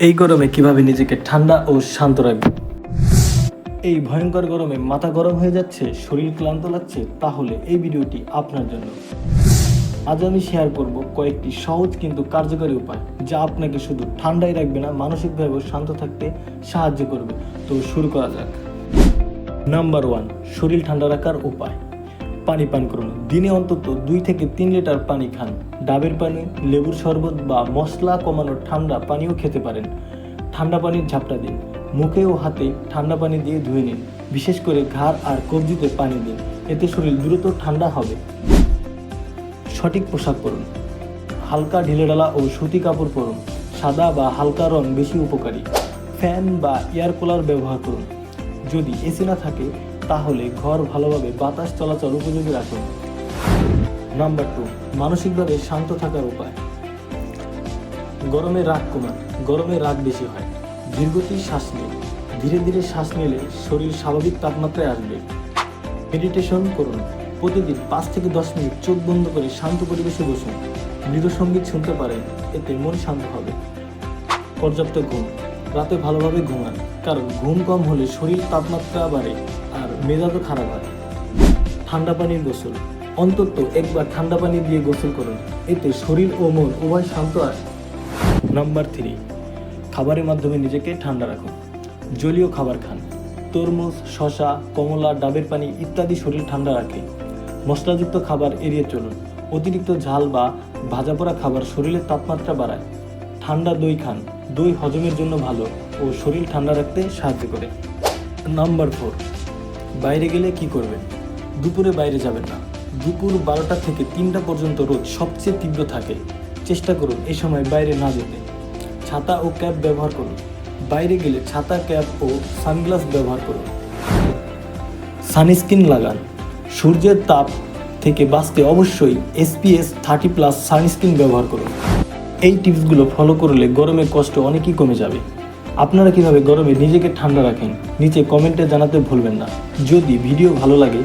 এই গরমে কীভাবে নিজেকে ঠান্ডা ও শান্ত রাখবে? এই ভয়ঙ্কর গরমে মাথা গরম হয়ে যাচ্ছে, শরীর ক্লান্ত লাগছে, তাহলে এই ভিডিওটি আপনার জন্য। আজ আমি শেয়ার করব কয়েকটি সহজ কিন্তু কার্যকরী উপায়, যা আপনাকে শুধু ঠান্ডাই রাখবে না, মানসিকভাবেও শান্ত থাকতে সাহায্য করবে। তো শুরু করা যাক। নাম্বার ওয়ান শরীর ঠান্ডা রাখার উপায়। পানি পান করুন। দিনে অন্তত দুই থেকে তিন লিটার পানি খান। ডাবের পানি, লেবুর শরবত বা মশলা কমানোর ঠান্ডা পানিও খেতে পারেন। ঠান্ডা পানির ঝাপটা দিন। মুখে ও হাতে ঠান্ডা পানি দিয়ে ধুয়ে নিন। বিশেষ করে ঘাড় আর কবজিতে পানি দিন। এতে শরীর দ্রুত ঠান্ডা হবে। সঠিক পোশাক পরুন। হালকা ঢিলেঢালা ও সুতি কাপড় পরুন। সাদা বা হালকা রং বেশি উপকারী। ফ্যান বা এয়ার কুলার ব্যবহার করুন। যদি এসি না থাকে তাহলে ঘর ভালোভাবে বাতাস চলাচল উপযোগী রাখুন। নাম্বার টু মানসিকভাবে শান্ত থাকার উপায়। গরমে রাগ কমান, গরমে রাগ বেশি হয়। দীর্ঘতি শ্বাস নিন। ধীরে ধীরে শ্বাস নিলে শরীর স্বাভাবিক তাপমাত্রায় আসবে। মেডিটেশন করুন। প্রতিদিন পাঁচ থেকে দশ মিনিট চোখ বন্ধ করে শান্ত পরিবেশে বসুন। মৃদু সংগীত শুনতে পারেন, এতে মন শান্ত হবে। পর্যাপ্ত ঘুম। রাতে ভালোভাবে ঘুমান কারণ ঘুম কম হলে শরীর তাপমাত্রা বাড়ে আর মেজাজও খারাপ হয়। ঠান্ডা পানির গোসল। অন্তত একবার ঠান্ডা পানি দিয়ে গোসল করুন। এতে শরীর ও মন উভয় শান্ত আসে। নাম্বার থ্রি, খাবারের মাধ্যমে নিজেকে ঠান্ডা রাখুন। জলীয় খাবার খান। তরমুজ শশা কমলা, ডাবের পানি ইত্যাদি শরীর ঠান্ডা রাখে। মশলাযুক্ত খাবার এড়িয়ে চলুন। অতিরিক্ত ঝাল বা ভাজা পোড়া খাবার শরীরের তাপমাত্রা বাড়ায়। ঠান্ডা দই খান। দই হজমের জন্য ভালো ও শরীর ঠান্ডা রাখতে সাহায্য করে। নাম্বার ফোর, বাইরে গেলে কি করবেন? দুপুরে বাইরে যাবেন না। দুপুর বারোটা থেকে তিনটা পর্যন্ত রোদ সবচেয়ে তীব্র থাকে। চেষ্টা করুন এই সময় বাইরে না যেতে। ছাতা ও ক্যাপ ব্যবহার করুন। বাইরে গেলে ছাতা, ক্যাপ ও সানগ্লাস ব্যবহার করুন। সানস্ক্রিন লাগান। সূর্যের তাপ থেকে বাঁচতে অবশ্যই এসপিএস থার্টি প্লাস সানস্ক্রিন ব্যবহার করুন। এই টিপসগুলো ফলো করলে গরমের কষ্ট অনেকই কমে যাবে। আপনারা কীভাবে গরমে নিজেকে ঠান্ডা রাখেন, নিচে কমেন্টে জানাতে ভুলবেন না। যদি ভিডিও ভালো লাগে,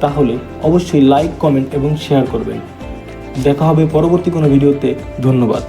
তাহলে অবশ্যই লাইক, কমেন্ট এবং শেয়ার করবেন। দেখা হবে পরবর্তী কোনো ভিডিওতে। ধন্যবাদ।